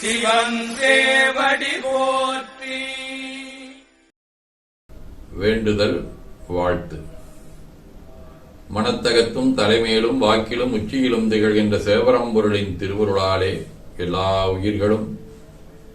சிவன் போற்றி. வேண்டுதல் வாழ்த்து. மனத்தகத்தும் தலைமையிலும் வாக்கிலும் உச்சியிலும் திகழ்கின்ற சேவரம்பொருளின் திருவுருளாலே எல்லா உயிர்களும்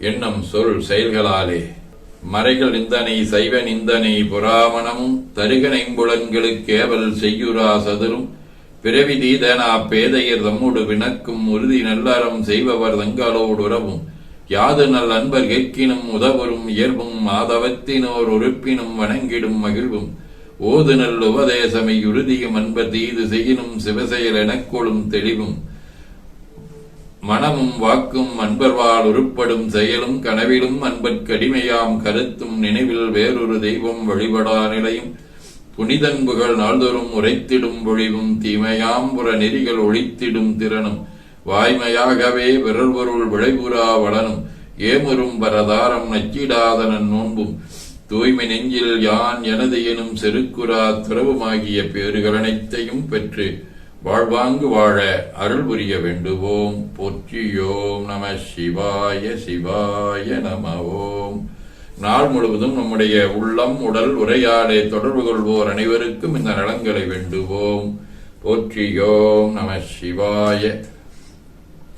எண்ணம் சொல் செயல்களாலே மறைகள் நிந்தனை சைவ நிந்தனை புராமணமும் தருகனைம்புலன்களுக்கேவல் செய்யுரா சதுரும் பிறவி தீதனா பேதையர் தம்மோடு வினக்கும் உறுதி நல்லறம் செய்பவர் தங்களோடு உறவும். யாது நல் அன்பர் கேட்கினும் உதவரும் இயல்பும் மாதவத்தினோர் உறுப்பினும் வணங்கிடும் மகிழ்வும். ஓது நல் உபதேசமை உறுதியும் அன்பர் தீது செய்யினும் சிவசெயல் எனக்கொழும் தெளிவும். மனமும் வாக்கும் அன்பர்வால் உருப்படும் செயலும் கனவிலும் அன்பற்கடிமையாம் கருத்தும் நினைவில் வேறொரு தெய்வம் வழிபடா நிலையும். புனிதன்புகள் நாள்தோறும் உரைத்திடும் பொழிவும் தீமையாம்புற நெறிகள் ஒழித்திடும் திறனும் வாய்மையாகவே விரல்பொருள் விளைபுறா வளனும் ஏமுறும் பரதாரம் நச்சிடாதனன் நோன்பும் தூய்மை நெஞ்சில் யான் எனது எனும் செருக்குரா துறவுமாகிய பேறுகள் அனைத்தையும் பெற்று வாழ்வாங்கு வாழ அருள் புரிய வேண்டுவோம். போற்றியோம் நம சிவாய சிவாய நமவோ. நாள் முழுவதும் நம்முடைய உள்ளம் உடல் உரையாடை தொடர்பு கொள்வோர் அனைவருக்கும் இந்த நலன்களை வேண்டுவோம். போற்றியோம் நம சிவாய.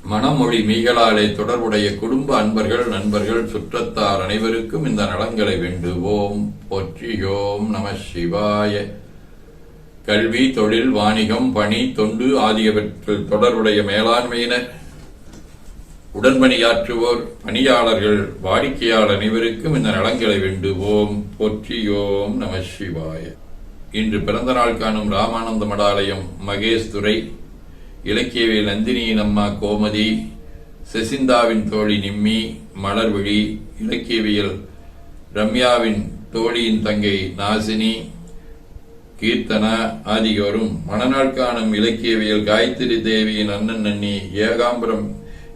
மனமொழி மீகலாலை தொடர்புடைய குடும்ப அன்பர்கள் நண்பர்கள் சுற்றத்தார் அனைவருக்கும் இந்த நலன்களை வேண்டுவோம். போற்றியோம் நம சிவாய. கல்வி தொழில் வாணிகம் பணி தொண்டு ஆகியவற்றில் தொடர்புடைய மேலாண்மையினர் உடன்பணியாற்றுவோர் பணியாளர்கள் வாடிக்கையாளர் அனைவருக்கும் இந்த நலங்களை வேண்டுவோம். போற்றியோம் நம சிவாய. இன்று பிறந்த நாள் காணும் ராமானந்த மடாலயம் மகேஷ் துரை இலக்கியவியல் நந்தினியின் அம்மா கோமதி செசிந்தாவின் தோழி நிம்மி மலர்விழி இலக்கியவியல் ரம்யாவின் தோழியின் தங்கை நாசினி கீர்த்தனா ஆகியோரும் மணநாள் காணும் இலக்கியவியல் காயத்ரி தேவியின் அண்ணன் நன்னி ஏகாம்பரம்